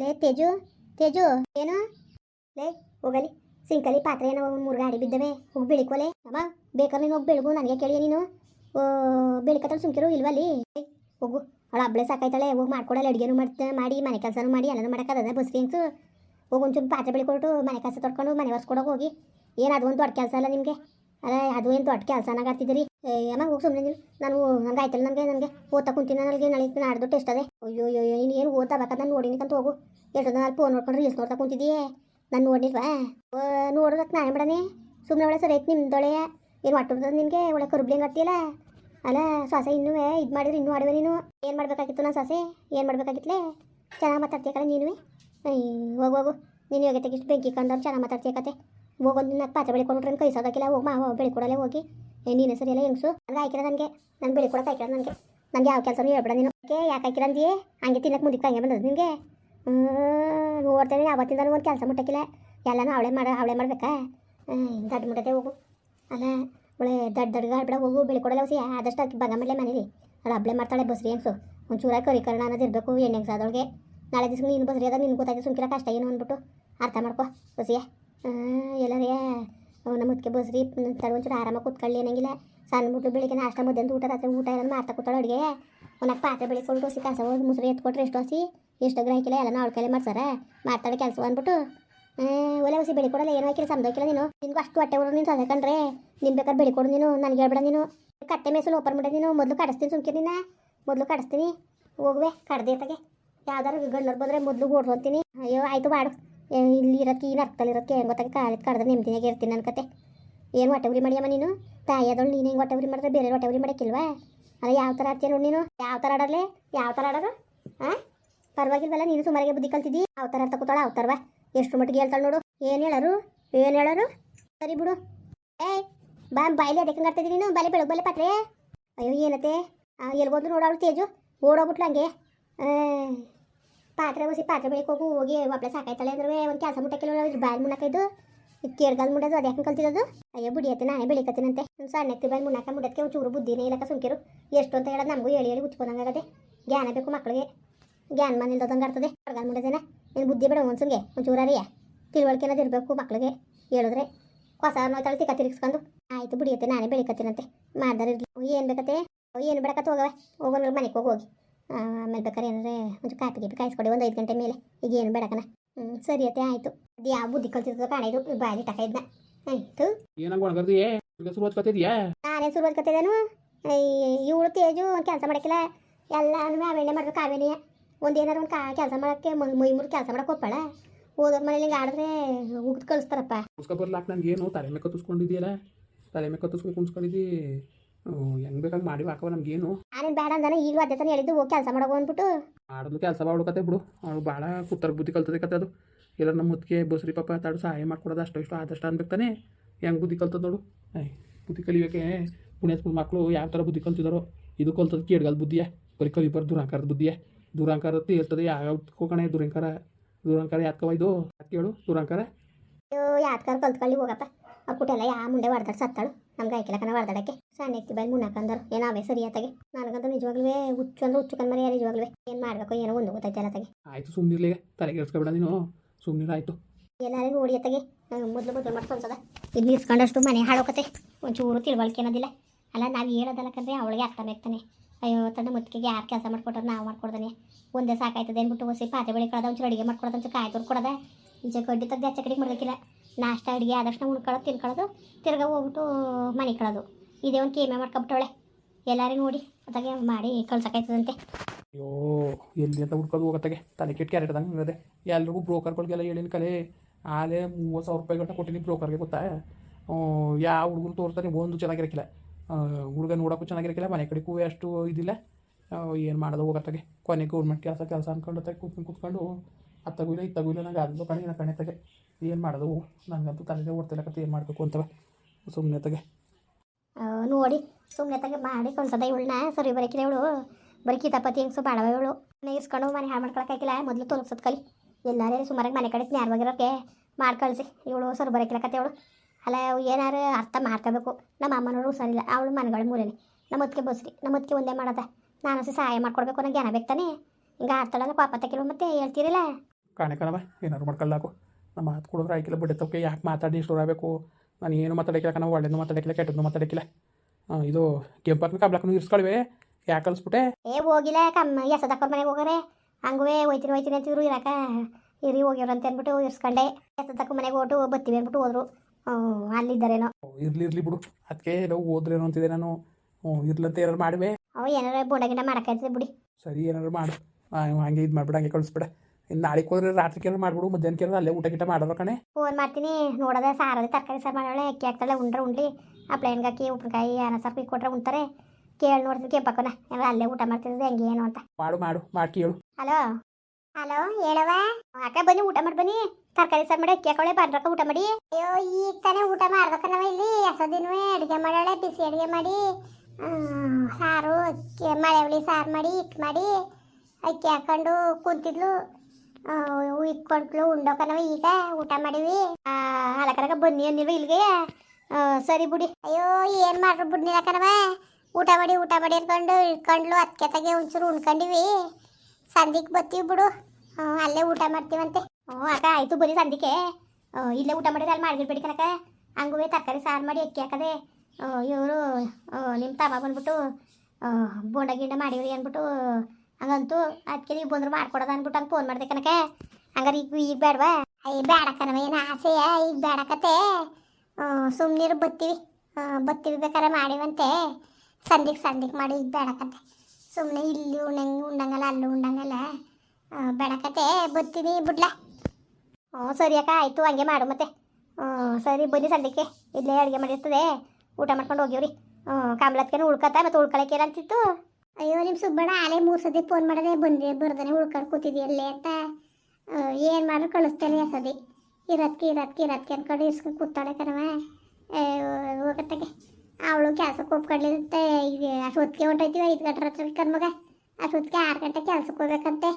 ಲೇ ತೇಜು ತೇಜು, ಏನು? ಲೇ, ಹೋಗಲಿ. ಸಿಂಕಲಿ ಪಾತ್ರೆ ಏನೋ ಒಂದು ಮೂರು ಗಾಡಿ ಬಿದ್ದವೆ. ಹೋಗಿ ಬೆಳಿಕೋಲೆ. ಅಮ್ಮ, ಬೇಕಾದ್ರೆ ನೀನು ಹೋಗಿ ಬೆಳಗು, ನನಗೆ ಕೇಳಿ ನೀನು. ಓ ಬೆಳಿಕತ್ತಲ್ಲಿ ಸುಮ್ಕಿರು ಇಲ್ವಲ್ಲಿ ಹೋಗು. ಅವಳು ಹಬ್ಬಳೆ ಸಾಕಾಯ್ತಾಳೆ. ಹೋಗಿ ಮಾಡ್ಕೊಡಲ್ಲ, ಅಡುಗೆನೂ ಮಾಡ್ತಾ, ಮಾಡಿ, ಮನೆ ಕೆಲಸನೂ ಮಾಡಿ, ಎಲ್ಲನೂ ಮಾಡೋಕ್ಕದ ಬಸ್ರಿ ಹೆಂಗ್ಸು ಹೋಗಿ ಒಂಚೂರು ಪಾತ್ರೆ ಬೆಳಿಕೊಟ್ಟು, ಮನೆ ಕೆಲಸ ತೊಡ್ಕೊಂಡು, ಮನೆ ಒರೆಸ್ಕೊಡೋಕೆ ಹೋಗಿ. ಏನು ಅದು ಒಂದು ದೊಡ್ಡ ಕೆಲಸ ಅಲ್ಲ ನಿಮಗೆ? ಅದೇ ಅದು ಏನು ದೊಡ್ಡ ಕೆಲಸ ಆಡ್ತಿದ್ದೀರಿ ಅಮ್ಮ ಹೋಗಿ ಸುಮ್ಮನೆ ನಿಲ್ ನಾನು ಹಂಗಾಯ್ತಲ್ಲ ನನಗೆ ನನಗೆ. ಓದ್ತಾ ಕುಂತೀನಿ ನನಗೆ ನಾಳೆ ನಾಡ್ದು ಟೆಸ್ಟ್ ಅದೇ. ಅಯ್ಯೋ ಅಯ್ಯೋ ನೀನು ಏನು ಓದ್ತಾ ನಾನು ನೋಡಿನಿ ಅಂತ ಹೋಗು. ಎಷ್ಟು ನಾನು ಫೋನ್ ನೋಡ್ಕೊಂಡು ರೀಲ್ಸ್ ನೋಡ್ತಾ ಕುಂತಿದ್ದೀಯೇ. ನಾನು ನೋಡಿಲ್ವಾ ನೋಡೋದಕ್ಕೆ ನಾನು ಬಿಡನೆ ಸುಮ್ಮನೆ ಒಳ್ಳೆ ಸರಿ ಐತೆ ನಿಮ್ದೊಳೆ. ಏನು ಹೊಟ್ಟದ ನಿನಗೆ? ಒಳ್ಳೆ ಕರುಬ್ಲಿ ಕಟ್ಟಿಯಲ್ಲ ಅಲ್ಲ, ಸೊಸೆ ಇನ್ನೂ ಇದು ಮಾಡಿದ್ರೆ ಇನ್ನೂ ಆಡುವೆ ನೀನು. ಏನು ಮಾಡಬೇಕಾಗಿತ್ತು ನಾನು ಸೊಸೆ? ಏನು ಮಾಡಬೇಕಾಗಿತ್ತಲೇ ಚೆನ್ನಾಗಿ ಮಾತಾಡ್ತೀಯ ಕಡೆ ನೀನು ಹೋಗು ಹೋಗು. ನೀನು ತೆಗಿಷ್ಟು ಬೆಂಕಿ ಕಂಡವ್ರು ಚೆನ್ನಾಗಿ ಮಾತಾಡ್ತೀಯ ಕತೆ. ಹೋಗೊಂದು ನಿನ್ನ ಪಾತ್ರೆ ಬೆಳಿಕೊಂಡ್ರೆ ಕೈ ಸೋದಕ್ಕಿಲ್ಲ ಹೋಗಿ ಮಾ ಬೆಳಿಕೊಡಲ್ಲೇ ಹೋಗಿ. ನೀನು ಸರಿ ಎಲ್ಲ ಹೆಂಗ್ಸು ನನಗೆ ಹಾಕಿರ ನನಗೆ? ನಾನು ಬೆಳಿಕೊಡಕ್ಕೆ ಹಾಕಿರ ನನಗೆ? ನನಗೆ ಯಾವ ಕೆಲಸನೂ ಹೇಳ್ಬೇಡ ನೀನು. ಓಕೆ ಯಾಕೆ ಹಾಕಿರ ಅಂದಿಯೇ ಹಂಗೆ ತಿನ್ನಕ್ಕೆ ಮುದಿಕ್ಕೆ ಹಂಗೆ ಬಂದದ್ದು ನಿನಗೆ? ನೋಡ್ತೇನೆ ಯಾವತ್ತಿಂದ ಒಂದು ಕೆಲಸ ಮುಟ್ಟಕ್ಕಿಲ್ಲ ಎಲ್ಲನೂ ಅವಳೆ ಮಾಡ, ಅವಳೆ ಮಾಡ್ಬೇಕಾ? ದಡ್ಡ ಮುಟ್ಟತೆ ಹೋಗು. ಅಲ್ಲ, ಒಳ್ಳೆ ದಡ್ಡ ದಡ್ಗ ಆಡ್ಬೇಡ ಹೋಗು ಬೆಳಿಕೊಡಲ್ಲ ಸಿ ಆದಷ್ಟು ಆಕಿ ಬಗ ಮಾಡಲೇ ಮನೇಲಿ. ಅವಳು ಹಬ್ಳೆ ಮಾಡ್ತಾಳೆ ಬಸ್ರಿ ಹೆಂಗ್ಸು? ಒಂಚೂರಾಗಿ ಕರಿಕರಣ ಅನ್ನೋದು ಇರಬೇಕು ಎಣ್ಣೆ ಸಾದೊಳಗೆ ನಾಳೆ ದಿವ್ಸ ನೀನು ಬಸ್ರಿ ಅದ, ನಿನ್ಗೆ ಗೊತ್ತಾಯ್ತು ಸುಮ್ಕಿರ ಕಷ್ಟ ಏನು ಅಂದ್ಬಿಟ್ಟು. ಅರ್ಥ ಮಾಡ್ಕೊ ಬಸಿಯ ಎಲ್ಲರೇ. ನಮ್ಮ ಮುದ್ಕೆ ಬಸ್ರಿ ತಡ ಒಂಚೂರು ಆರಾಮಾಗಿ ಕೂತ್ಕೊಳ್ಳಿ ಅನ್ನಂಗಿಲ್ಲ. ಸಣ್ಣ ಮುಟ್ಟು ಬೆಳಿಗ್ಗೆ ನಾಷ್ಟ, ಮಧ್ಯಾಹ್ನ ಊಟ, ರಾತ್ರಿ ಊಟ ಎಲ್ಲ ಮಾಡ್ತಾ ಕೂತಾಳೆ ಅಡುಗೆ. ಒಂದಕ್ಕೆ ಪಾತ್ರೆ ಬೆಳಿಕೊಂಡು ಹೊಸಿ ಕಸ ಹೋಗಿ ಮುಸ್ರಿ ಎತ್ಕೊಟ್ರೆ ಎಷ್ಟು ಹಸಿ ಎಷ್ಟು ಗ್ರಹಿಕಿಲ್ಲ ಎಲ್ಲ ನಾವು ಕೈಲೇ ಮಾಡ್ಸಾರ? ಮಾಡ್ತಾಳೆ ಕೆಲಸ ಅಂದ್ಬಿಟ್ಟು ಒಲೆ ಹಸಿ ಬೆಳಿ ಕೊಡಲ್ಲ, ಏನೋ ಹಾಕಿಲ್ಲ ಸಮದಕ್ಕಿಲ್ಲ ನೀನು. ನಿನ್ಗೂ ಅಷ್ಟು ಹೊಟ್ಟೆ ಉಳ್ದು ನೀನು ಸೊಸೆ ಕಂಡ್ರೆ ನಿನ್ ಬೇಕಾದ್ರೆ ಬೆಳಿ ಕೊಡು ನೀನು, ನನಗೆ ಹೇಳ್ಬೇಡ ನೀನು. ಕಟ್ಟೆ ಮೇಸಲು ಓಪನ್ ಮಾಡಿ ನೀನು, ಮೊದಲು ಕಡಿಸ್ತೀನಿ ಸುಮ್ಕೆ ನಿನ್ನ. ಮೊದಲು ಕಡಿಸ್ತೀನಿ. ಹೋಗುವೆ, ಕಡ್ದೆ ತಗೆ. ಯಾವ್ದಾರು ಗಂಡವ್ರು ಬಂದರೆ ಮೊದಲು ಓಡ್ಸೋತೀನಿ ಅಯ್ಯೋ, ಆಯಿತು ಮಾಡು ಏ, ಇಲ್ಲಿ ಇರೋಕ್ಕೆ ಈ ನರ್ಕಲ್ಲಿ ಇರೋಕ್ಕೆ ಹೆಂಗೆ ಗೊತ್ತಾಗ? ಕಾಲಕ್ಕೆ ಕಡ್ದ್ರೆ ನೆಮ್ಮದಿನಾಗೆ ಇರ್ತೀನಿ ನನ್ನ ಕತೆ. ಏನು ಉರಿ ಮಾಡಿಯಮ್ಮ ನೀನು? ತಾಯಿ ಅದೊಳು ನೀನು ಹೆಂಗೆ ಹೊಟ್ಟೆ ಉರಿ ಮಾಡಿದ್ರೆ ಬೇರೆ ಹೊಟ್ಟೆ ಉರಿ ಮಾಡೋಕ್ಕಿಲ್ವಾ? ಅಲ್ಲ ಯಾವ ಥರ ಆಡ್ತೀಯ ನೋಡಿ ನೀನು? ಯಾವ ಥರ ಆಡರ್ಲೆ? ಯಾವ ಥರ ಆಡೋದು? ಹಾಂ ಪರವಾಗಿಲ್ವಲ್ಲ ನೀನು ಸುಮಾರಿಗೆ ಬುದ್ಧಿ ಕಲ್ತಿದ್ದಿ? ಯಾವ ಥರ ಅರ್ಥ ಯಾವ ಬಾ ಎಷ್ಟು ಮಟ್ಟಿಗೆ ಹೇಳ್ತಾಳೆ ನೋಡು. ಏನು ಹೇಳರು? ಏನು ಹೇಳರು? ಸರಿ ಬಿಡು. ಏಯ್ ಬಾ ಬಾಯ್ಲಿ ಅದಕ್ಕೆ ಮಾಡ್ತಿದ್ದೀನಿ ನೀನು? ಬಾಲೆ ಬೆಳಗ್ಗೆ ಬಲೆ ಪಾತ್ರೆ? ಅಯ್ಯೋ ಏನತ್ತೆ? ಎಲ್ಗೋದ್ರು ನೋಡೋಳು ತೇಜು. ಓಡೋಗ್ಬಿಟ್ಲು ಹಂಗೆ. ಪಾತ್ರೆ ಒಸಿ ಪಾತ್ರೆ ಬೆಳಕ್ಕೆ ಹೋಗು, ಹೋಗಿ ಒಬ್ಳೆ ಸಾಕಾಯ್ತಾಳೆ ಅಂದ್ರೆ ಒಂದು ಕೆಲಸ ಮುಟ್ಟಕ್ಕೆ ಬಾಯ್ ಮುನ್ನಕೈದು ಕೇರ್ಗಾಲ್ ಮುಡೋದು ಅದು ಯಾಕೆ ಕಲ್ತಿರೋದು? ಅಯ್ಯ ಬುಡಿಯತ್ತೆ ನಾನೇ ಬೆಳಿಕತ್ತೀನಂತೆ ಒಂದು ಸಣ್ಣಕ್ಕೆ ಬಾಯಿ ಮುನ್ನಕ ಮುಡಕ್ಕೆ ಒಂಚೂರು ಚೂರು ಬುದ್ಧಿನೇ ಇಲ್ಲಕ ಸುಮ್ಕಿರು ಎಷ್ಟು ಅಂತ ಹೇಳೋದು ನಮಗೂ ಹೇಳಿ ಹೇಳಿ ಉಚ್ಕೊಂಡಂಗಾಗದೆ ಜ್ಞಾನ ಬೇಕು ಮಕ್ಕಳಿಗೆ ಜ್ಞಾನ ಮನೆ ಇಲ್ದಂಗೆ ಆಡ್ತದೆ. ಹೊರಗಾಲ್ ಮುಡೋದೇನ? ಏನು ಬುದ್ಧಿ ಬೇಡ ಒಂದ್ಸಂಗೆ ಒಂಚೂರು ತಿಳುವಳಿಕೆ ಅನ್ನೋದು ಇರಬೇಕು ಮಕ್ಕಳಿಗೆ ಹೇಳಿದ್ರೆ. ಹೊಸ ನೋಯ್ತಾಳೆ ತಿಕ್ಕ ತಿರುಗಿಸ್ಕೊಂಡು ಆಯಿತು ಬಿಡಿಯತ್ತೆ ನಾನೇ ಬೆಳಿಕತ್ತೀನಂತೆ ಮಾಡ್ದಾರ ಇರ್ಲಿ. ಏನು ಬೇಕತ್ತೆ? ಏನು ಬೇಡಕತ್ತೆ ಹೋಗವೆ. ಹೋಗೋಣ ಮನೆಗೆ ಹೋಗಿ ಹೋಗಿ. ಆಮೇಲೆ ಬೇಕಾದ್ರೆ ಏನಾದ್ರೆ ಒಂದು ಕಾಪಿ ಗೀಪಿ ಕಾಯಿಸ್ಕೊಡಿ ಒಂದು ಐದು ಗಂಟೆ ಮೇಲೆ. ಈಗ ಏನು ಬೇಡಕನ ಹ್ಞೂ ಸರಿ ಅತ್ತೆ ಆಯಿತು. ಅದು ಯಾವ ಬುದ್ಧಿ ಕಲ್ತಿದ್ದು ಕಾಣ ಇದು. ಬಾಯಿ ಟಕ ಇದ್ನ. ಆಯಿತು. ಏನಂಗ ಒಣಗರ್ದಿ ನಾನೇ ಶುರು ಕತ್ತಿದ್ದೇನು ಇವಳು ತೇಜು ಒಂದು ಕೆಲಸ ಮಾಡಕ್ಕಿಲ್ಲ. ಎಲ್ಲಾನು ಅವೆಣ್ಣೆ ಮಾಡ್ಬೇಕು ಒಂದು ಏನಾದ್ರು ಒಂದು ಕಾ ಕೆಲಸ ಮಾಡೋಕ್ಕೆ ಮೈ ಮುರು ಕೆಲಸ ಮಾಡಕ್ಕೆ ಒಪ್ಪಳ. ಓದೋರ್ ಮನೇಲಿ ಆಡಿದ್ರೆ ಉಗ್ದು ಕಳಿಸ್ತಾರಪ್ಪ ಕುಸ್ಕೊ ಬರ್ಲಾಕ್ ನಂಗೆ ಏನು? ತಲೆ ಮೇಲೆ ಕತ್ತಿಸ್ಕೊಂಡಿದ್ಯಲ್ಲ ತಲೆ ಮೇಲೆ ಕತ್ತಿಸ್ಕೊಂಡು ಕುಣ್ಸ್ಕೊಂಡಿದ್ದಿ. ಹೆಂಗೆ ಬೇಕಾಗಿ ಮಾಡಿ ಹಾಕವ ನಮ್ಗೇನು ನಾನೇನು ಬೇಡ ಅಂದಾನೆ ಈಗ ಅದೇ ಹೇಳಿದ್ದು ಹೋಗಿ ಕೆಲಸ ಮಾಡೋಗು ಅಂದ್ಬಿಟ್ಟು. ಮಾಡೋದು ಕೆಲಸ ಮಾಡ್ಕತ್ತೆ ಬಿಡು. ಅವ್ಳು ಭಾಳ ಕುತ್ತರ ಬುದ್ಧಿ ಕಲ್ತದೆ ಕತೆ ಅದು. ಇಲ್ಲ ನಮ್ಮ ಮುತ್ತಿಗೆ ಬಸ್ರಿ ಪಾಪ ತಾಡು ಸಹಾಯ ಮಾಡ್ಕೊಡೋದು ಅಷ್ಟು ಇಷ್ಟು ಆದಷ್ಟು ಅನ್ಬೇಕು ತಾನೆ? ಹೆಂಗೆ ಬುದ್ಧಿ ಕಲ್ತದ ನೋಡು. ಏಯ್ ಬುದ್ಧಿ ಕಲಿಯೋಕೆ ಪುಣ್ಯದ ಮಕ್ಕಳು ಯಾವ ಥರ ಬುದ್ಧಿ ಕಲ್ತಿದಾರೋ ಇದು ಕಲ್ತದ ಕೇಡ್ಗಾಲ ಬುದ್ಧಿಯ. ಬರೀ ಕಲಿಬಾರ್ದು ದೂರಂಕಾರದ ಬುದ್ಧಿಯ. ದುರಂಕಾರ ಇರ್ತದೆ ಯಾವ ಕಣೆ ದುರಂಕಾರ? ದುರಂಕಾರ ಯಾತ್ಕವ ಇದು? ಯಾಕೆ ಹೇಳು ದುರಂಕಾರ? ಅಯ್ಯೋ ಯಾತ್ಕಾರ ಕಲ್ತ್ಕೊಳ್ಳಿ ಹೋಗಪ್ಪ. ಅವ್ರ ಕುಟೆಲ್ಲ ಯಾ ಮುಂದೆ ಹೊಡೆದಾಡ್ ಸತ್ತಾಳು. ನಮ್ಗೆ ಐಕಿಲಕನ ಹೊಡೆದಾಡಕ್ಕೆ. ಸಣ್ಣ ಎತ್ತಿ ಬಾಯಿ ಮುನ್ನಕಂದರು ಏನಾವೆ ಸರಿ ಆತಾಗೆ ನನಗಂತೂ ನಿಜವಾಗ್ಲೂ ಹುಚ್ಚು ಅಂದ್ರೆ ಹುಚ್ಚು ಕಣ್ಮರಿ ನಿಜವಾಗ್ಲೂ ಏನು ಮಾಡಬೇಕು? ಏನೋ ಒಂದು ಗೊತ್ತಾಯ್ತಲ್ಲ ತಗೆ ಆಯಿತು ಸುಮ್ಮನಿರ್ಲಿ ತಲೆ ಇರ್ಸ್ಕೊಬೇಡ ನೀನು. ಸುಮ್ಮನಿರ ಆಯಿತು. ಎಲ್ಲರೂ ನೋಡಿ ಅತ್ತಗೆ. ಮೊದಲು ಮೊದಲು ಮಾಡ್ಕೊಂಡ್ಸದ ಇದು ಇಸ್ಕೊಂಡಷ್ಟು ಮನೆ ಹಾಳೋಕತೆ ಒಂಚೂರು ತಿಳುವಳಿಕೆ ಅನ್ನೋದಿಲ್ಲ. ಅಲ್ಲ ನಾವು ಹೇಳೋದಲ್ಲ ಕಂದ್ರೆ ಅವಳಿಗೆ ಅರ್ಥ ಬೇಕ್ತಾನೆ ಅಯ್ಯೋ ತನ್ನ ಮುತ್ತಿಗೆ ಯಾರು ಕೆಲಸ ಮಾಡ್ಕೊಟ್ರೆ ನಾವು ಮಾಡ್ಕೊಡ್ದಾನೆ ಒಂದೇ ಸಾಕಾಯ್ತದೆ ಅಂದ್ಬಿಟ್ಟು ಹೊಸಿ ಪಾತ್ರೆ ಬೆಳಿ ಕಳೆದ ಒಂಚೂರು ಅಡುಗೆ ಮಾಡ್ಕೊಡೋದು ಒಂಚೂರು ಕಾಯಿ ತೊರ್ಕೊಡೋದ ಇಂಚೆ ಕಡ್ಡಿ ತೆಗ್ದು ಆಚೆ ಕಡೆಗೆ ಮಾಡ್ಬೇಕಿಲ್ಲ. ನಾಷ್ಟ ಅಡುಗೆ ಆದಷ್ಟು ಉಣ್ಕೊಳ್ಳೋದು ತಿನ್ಕೊಳ್ಳೋದು ತಿರ್ಗಾ ಹೋಗ್ಬಿಟ್ಟು ಮನೆ ಕಳೋದು. ಇದೇ ಒಂದು ಕೇಮೆ ಮಾಡ್ಕೊಬಿಟ್ಟವಳೆ? ಎಲ್ಲರೂ ನೋಡಿ, ಅದಾಗೆ ಮಾಡಿ ಕಳ್ಸಕ್ಕಾಯ್ತದಂತೆ ಅಯ್ಯೋ, ಎಲ್ಲಿ ಅಂತ ಹುಡ್ಕೋದು ಹೋಗತ್ತಾಗೆ ತಲೆ ಕೆಟ್ಟು ಕ್ಯಾರೆಟ್ದಂಗೆ ಅದೇ ಎಲ್ರಿಗೂ ಬ್ರೋಕರ್ಗಳಿಗೆಲ್ಲ ಹೇಳಿನ ಕಲೆ. ಆಲೇ ಮೂವತ್ತು ಸಾವಿರ ರೂಪಾಯಿ ಗಂಟೆ ಕೊಟ್ಟಿನಿ ಬ್ರೋಕರ್ಗೆ ಗೊತ್ತಾ? ಯಾವ ಹುಡುಗರು ತೋರ್ತಾನೆ ಒಂದು ಚೆನ್ನಾಗಿರಕ್ಕಿಲ್ಲ ಹುಡುಗ ನೋಡೋಕ್ಕೂ ಚೆನ್ನಾಗಿರಕ್ಕಿಲ್ಲ ಮನೆ ಕಡೆಗೂ ಅಷ್ಟು ಇದಿಲ್ಲ. ಏನು ಮಾಡೋದು ಹೋಗತ್ತಾಗೆ ಕೊನೆ ಗೌರ್ಮೆಂಟ್ ಕೆಲಸ ಕೆಲಸ ಅಂದ್ಕೊಂಡು ಅತ್ತಾಗ ಕೂತ್ಕೊಂಡು ಕೂತ್ಕೊಂಡು ಅತ್ತಗೂ ಇಲ್ಲ, ಇತ್ತಗೂ ಇಲ್ಲ, ನಂಗೆ ಅದು ಕಣ್ಣಿನ ಕಣೆ ತಗೆ ಏನು ಮಾಡೋದು ನನಗಂತೂ ತಲೆಗೆ ಓಡ್ತಿಲ್ಲ ಕತೆ ಏನು ಮಾಡಬೇಕು ಅಂತ ಸುಮ್ಮನೆ ತಗೆ ನೋಡಿ ಸುಮ್ಮನೆ ತಗ ಮಾಡಿ ಕಳ್ಸದ ಇವಳನ್ನ. ಸರಿ ಬರಕಿಲ್ಲ ಇವಳು. ಬರೀ ಕಿತಾಪತಿ ಹೆಂಗ್ಸು ಬಾಳವ ಇವಳು. ಇಸ್ಕೊಂಡು ಮನೆ ಹಾಳು ಮಾಡ್ಕೊಳಕ್ಕಾಗಿಲ್ಲ ಮೊದಲು ತೋರಿಸೋದು ಕಲಿ. ಎಲ್ಲಾರೇ ಸುಮಾರಾಗಿ ಮನೆ ಕಡೆ ನ್ಯಾರವಾಗಿರೋಕ್ಕೆ ಮಾಡಿ ಕಳಿಸಿ. ಇವಳು ಸರ್ ಬರಕಿಲ್ಲ ಇವಳು ಅಲ್ಲ ಏನಾರು ಅರ್ಥ ಮಾಡ್ಕೋಬೇಕು. ನಮ್ಮ ಅಮ್ಮನವರು ಹುಷಾರಿಲ್ಲ. ಅವಳು ಮನೆಗಳ ಮೂಲೆನೆ ನಮ್ಮ ಹೊತ್ತಿಗೆ ಬಸ್ರಿ ನಮ್ಮ ಹೊತ್ತಿಗೆ ಒಂದೇ ಮಾಡೋದ. ನಾನು ಸಹ ಸಹಾಯ ಮಾಡ್ಕೊಡ್ಬೇಕು ಅನ್ನೋ ಜ್ಞಾನ ಬೇಕಾನೆ ಹಿಂಗೆ ಆಡ್ತಾಳಲ್ಲ ಪಾಪ ತಕ್ಕಿಲ್ಲ ಮತ್ತೆ ಹೇಳ್ತೀರಲ್ಲ? ಕಾಣೆ ಕಣವ ಏನಾದ್ರು ಮಾಡ್ಕೊಳ್ಳಾಕು ನಮ್ಮ ಮಾತು ಕೊಡೋದ್ರೆ ಆಯ್ಕಿಲ್ಲ ಬಡ್ಡೆ ತಪ್ಪೆ ಯಾಕೆ ಮಾತಾಡಿ ಇಷ್ಟು ಆಗಬೇಕು ನಾನು ಏನು ಮಾತಾಡಕ್ಕಿಲ್ಲ ಕಣ ಒಳ್ಳೇದು ಮಾತಾಡಕ್ಕಿಲ್ಲ ಕೆಟ್ಟದ್ದು ಮಾತಾಡಕ್ಕಿಲ್ಲ ಇದು ಕೆಂಪಕ್ಕನ ಕಬ್ಲಕ್ಕನು ಇರ್ಸ್ಕೊಳ್ವೆ. ಯಾಕೆ ಕಳಿಸ್ಬಿಟ್ಟೆ ಏ ಹೋಗಿಲ್ಲ ಕಮ್ಮ ಎಸದಕ್ಕವ್ರ ಮನೆಗೆ ಹೋಗರೆ ಹಂಗುವೆ ಹೋಯ್ತೀನಿ ಹೋಯ್ತೀನಿ ಅಂತ ಇವ್ರು ಇರಕ. ಇರಿ ಹೋಗ್ಯವ್ರು ಅಂತ ಅಂದ್ಬಿಟ್ಟು ಇರ್ಸ್ಕೊಂಡೆ. ಎಸದಕ್ಕ ಮನೆಗೆ ಹೊಟ್ಟು ಬತ್ತೀವಿ ಅಂದ್ಬಿಟ್ಟು ಹೋದ್ರು. ಅಲ್ಲಿದ್ದಾರೇನೋ. ಇರ್ಲಿ ಇರ್ಲಿ ಬಿಡು. ಅದಕ್ಕೆ ನಾವು ಹೋದ್ರೇನೋ ಅಂತಿದೆ ನಾನು. ಇರ್ಲಂತ ಏನಾರು ಮಾಡುವೆ. ಅವ ಏನಾರ ಬೋಡಗಿನ ಗಿಂಡ ಮಾಡಕ್ಕಾಯ್ತದೆ ಬಿಡಿ. ಸರಿ ಏನಾರು ಮಾಡು. ಹಂಗೆ ಇದು ಮಾಡ್ಬಿಡ ಹಂಗೆ ಕಳಿಸ್ಬಿಡ. ಇನ್ನು ನಾಳೆಗೆ ಹೋದ್ರೆ ರಾತ್ರಿ ಕೇಳಿ ಮಾಡ್ಬಿಡು ಮಧ್ಯಾಹ್ನ ಕೇಳಿ ಅಲ್ಲೇ ಊಟ ಗಿಟ ಮಾಡೋದು ಕಣೆ ಫೋನ್ ಮಾಡ್ತೀನಿ ನೋಡೋದೆ ಸಾರದೆ ತರಕಾರಿ ಸಾರು ಮಾಡೋಳೆ ಅಕ್ಕಿ ಹಾಕ್ತಾಳೆ ಉಂಡ್ರೆ ಉಂಡ್ಲಿ. ಆ ಪ್ಲೇನ್ಗೆ ಹಾಕಿ ಉಪ್ಪಿನಕಾಯಿ ಅನ್ನ ಸಾರು ಕುಯ್ ಕೊಟ್ರೆ ಉಣ್ತಾರೆ. ಕೇಳಿ ನೋಡ್ತೀನಿ ಕೆಂಪಕ್ಕನ ಏನಾರ ಅಲ್ಲೇ ಊಟ ಮಾಡ್ತಿದ್ದೆ ಹೆಂಗೆ ಏನು ಅಂತ. ಮಾಡು ಮಾಡು ಮಾಡಿ ಕೇಳು. ಹಲೋ? ಹಲೋ ಹೇಳವ ಅಕ್ಕ ಬನ್ನಿ ಊಟ ಮಾಡಿ ಬನ್ನಿ. ತರಕಾರಿ ಸರ್ ಮಾಡಿ ಅಕ್ಕಿ ಹಾಕೊಳ್ಳೆ ಬಂದ್ರಕ್ಕ ಊಟ ಮಾಡಿ. ಅಯ್ಯೋ ಈಗ ತಾನೇ ಊಟ ಮಾಡ್ಬೇಕ ನಾವು ಇಲ್ಲಿ. ದಿನವೇ ಅಡುಗೆ ಮಾಡೋಳೆ ಬಿಸಿ ಅಡುಗೆ ಮಾಡಿ. ಸಾರು ಅಕ್ಕಿ ಮಳೆ ಹುಳಿ ಸಾರು ಮಾಡಿ ಇಟ್ಟು ಮಾಡಿ. ಅಕ್ಕಿ ಹಾಕೊಂಡು ಕುಂತಿದ್ಲು. ಇಟ್ಕೊಂಡ್ಲು ಉಂಡೋಕನವ ಈಗ ಊಟ ಮಾಡಿವಿ. ಹಲಕರಾಗ ಬನ್ನಿ ಅಂದಿಲ್ವ ಇಲ್ಲಿಗೆ? ಸರಿ ಬಿಡಿ. ಅಯ್ಯೋ, ಏನು ಮಾಡ್ರಿ ಬಿಡ್ನಿಲ್ಲ ಕಣವ ಊಟ ಮಾಡಿ ಊಟ ಮಾಡಿ ಅನ್ಕೊಂಡು ಇಟ್ಕೊಂಡ್ಲು ಅದಕ್ಕೆ ತಗೆ ಒಂಚೂರು ಉಣ್ಕೊಂಡಿವಿ. ಸಂದಿಗೆ ಬರ್ತೀವಿ ಬಿಡು. ಅಲ್ಲೇ ಊಟ ಮಾಡ್ತೀವಂತೆ. ಹ್ಞೂ, ಅಕ್ಕ, ಆಯಿತು ಬರೀ ಸಂದಿಕೆ. ಇಲ್ಲೇ ಊಟ ಮಾಡಿದ್ರೆ ಅಲ್ಲಿ ಮಾಡಿಬಿಡ್ಬೇಡಿ ಕನಕ ಹಂಗುವೆ ತರಕಾರಿ ಸಾರು ಮಾಡಿ ಅಕ್ಕಿ ಹಾಕದೆ. ಇವರು ನಿಮ್ಮ ತಮ್ಮ ಬಂದ್ಬಿಟ್ಟು ಬೋಂಡ ಗಿಂಡ ಮಾಡಿವ್ರಿ ಅಂದ್ಬಿಟ್ಟು, ಹಂಗಂತೂ ಅದಕ್ಕೆ ನೀವು ಬಂದ್ರು ಮಾಡ್ಕೊಡೋದು ಅಂದ್ಬಿಟ್ಟು ಹಂಗೆ ಫೋನ್ ಮಾಡಿದೆ ಕನಕ ಹಂಗಾರೆ ಈಗ ಈಗ ಬೇಡವಾ ಅಯ್ಯ ಬೇಡ ಏನು ಆಸೆಯ? ಈಗ ಬೇಡಕತ್ತೆ ಸುಮ್ಮನಿರು ಬತ್ತೀವಿ. ಬತ್ತೀವಿ ಬೇಕಾದ್ರೆ ಮಾಡಿವಂತೆ. ಸಂದಿಗೆ ಸಂದಿಗೆ ಮಾಡಿ ಈಗ ಬೇಡಕತ್ತೆ ಸುಮ್ಮನೆ ಇಲ್ಲಿ ಉಣ್ಣಂಗೆ, ಉಣ್ಣಂಗಲ್ಲ, ಅಲ್ಲೂ ಉಣ್ಣಂಗಲ್ಲ. ಬೇಡಕತೆ. ಬರ್ತೀನಿ ಬಿಡ್ಲಾ. ಹ್ಞೂ ಸರಿ ಅಕ್ಕ, ಆಯಿತು, ಹಂಗೆ ಮಾಡು ಮತ್ತೆ. ಸರಿ, ಬನ್ನಿ ಸಂದಿಕ್ಕೆ ಇಲ್ಲೇ ಅಡುಗೆ ಮಾಡಿರ್ತದೆ. ಊಟ ಮಾಡ್ಕೊಂಡು ಹೋಗಿವ್ರಿ. ಹ್ಞೂ ಕಾಮ್ಲತ್ಕೇನು ಉಳ್ಕತ್ತ ಮತ್ತು ಉಳ್ಕೊಳಕ್ಕೆ ಅಂತಿತ್ತು? ಅಯ್ಯೋ ನಿಮ್ಮ ಸುಬ್ಬಣ್ಣ ಆಲೆ ಮೂರು ಫೋನ್ ಮಾಡಿದೆ ಬಂದೆ, ಬರ್ದಾನೆ ಉಳ್ಕೊಂಡು ಕೂತಿದ್ಯಲ್ಲೇ ಅಂತ. ಏನು ಮಾಡ್ರು ಕಳಿಸ್ತೇನೆ ಸದಿ ಇರತ್ಕೆ ಇರತ್ಕೆ ಇರತ್ಕೆ ಅನ್ಕೊಂಡು ಇಸ್ಕೊಂಡು ಕೂತಾಳೆ ಕಣವ ಹೋಗತ್ತಗೆ. ಅವಳು ಕೆಲಸಕ್ಕೆ ಒಪ್ಕೊಳ್ಳಿರುತ್ತೆ ಈಗ ಅಷ್ಟೊತ್ತಿಗೆ ಹೊಂಟೋಯ್ತೀವಿ ಐದು ಗಂಟೆ ಹತ್ರ ಅಷ್ಟು ಹೊತ್ತಿಗೆ ಆರು ಗಂಟೆ ಕೆಲ್ಸಕ್ಕೆ ಹೋಗ್ಬೇಕಂತೆ.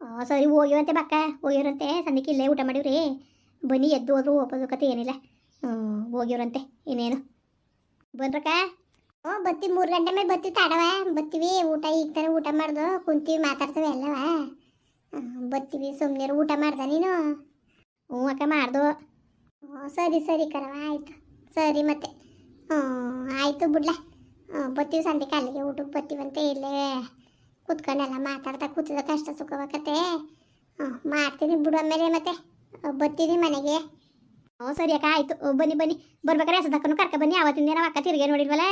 ಹಾಂ ಸರಿ, ಹೋಗಿವಂತೆ ಬಕ್ಕ ಹೋಗಿರಂತೆ ಸಂದಿಕ್ಕೆ ಇಲ್ಲೇ ಊಟ ಮಾಡಿವ್ರಿ. ಬನ್ನಿ, ಎದ್ದು ಹೋದ್ರು ಹೋಗೋದಕ್ಕತೆ ಏನಿಲ್ಲ. ಹ್ಞೂ ಹೋಗಿವ್ರಂತೆ. ಇನ್ನೇನು? ಬಂದ್ರಕ್ಕ ಹ್ಞೂ ಬತ್ತೀವಿ ಮೂರು ಗಂಟೆ ಮೇಲೆ ಬತ್ತೀವಿ ತಾಡವ ಬತ್ತೀವಿ, ಊಟ ಈಗ ತಾನೇ ಊಟ ಮಾಡ್ದು. ಕುಂತೀವಿ, ಮಾತಾಡ್ತೀವಿ ಎಲ್ಲವ. ಬತ್ತೀವಿ ಸುಮ್ಮನೆ ಊಟ ಮಾಡ್ದೆ ನೀನು? ಹ್ಞೂ ಅಕ್ಕ ಮಾಡ್ದು. ಹ್ಞೂ ಸರಿ ಸರಿ ಕರವ ಆಯಿತು. ಸರಿ ಮತ್ತೆ. ಹ್ಞೂ ಆಯಿತು ಬಿಡ್ಲ. ಹ್ಞೂ ಬತ್ತೀವಿ ಸಂಜೆ ಕಾಲಿಗೆ ಊಟಕ್ಕೆ ಬತ್ತೀವಂತೆ ಇಲ್ಲೇ ಕುತ್ಕೊಂಡೆಲ್ಲ ಮಾತಾಡ್ತಾ ಕೂತಿದ ಕಷ್ಟ ಸುಖವಾಗತ್ತೆ ಹ್ಞೂ ಮಾಡ್ತೀನಿ ಬಿಡು ಆಮೇಲೆ ಮತ್ತೆ. ಬರ್ತೀನಿ ಮನೆಗೆ. ಹ್ಞೂ ಸರಿ ಅಕ್ಕ ಆಯಿತು. ಬನ್ನಿ ಬನ್ನಿ. ಬರ್ಬೇಕಾರೆ ಹೆಸದಕ್ಕನು ಕರ್ಕ ಬನ್ನಿ. ಆವತ್ತಿನ ದಿನ ಅಕ್ಕ ತಿರುಗಿ ನೋಡಿಲ್ವಲ್ಲ?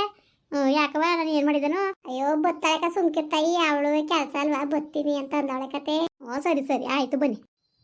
ಹ್ಞೂ ಯಾಕವ ನಾನು ಏನು ಮಾಡಿದನು? ಅಯ್ಯೋ ಬತ್ತಾಳಕ ಸುಮ್ಕಿರ್ತಾಯಿ. ಅವಳು ಕೆಲಸ ಅಲ್ವಾ? ಬರ್ತೀನಿ ಅಂತ ಅಂದವಳೆ ಕತೆ. ಹ್ಞೂ ಸರಿ ಸರಿ. ಆಯಿತು ಬನ್ನಿ.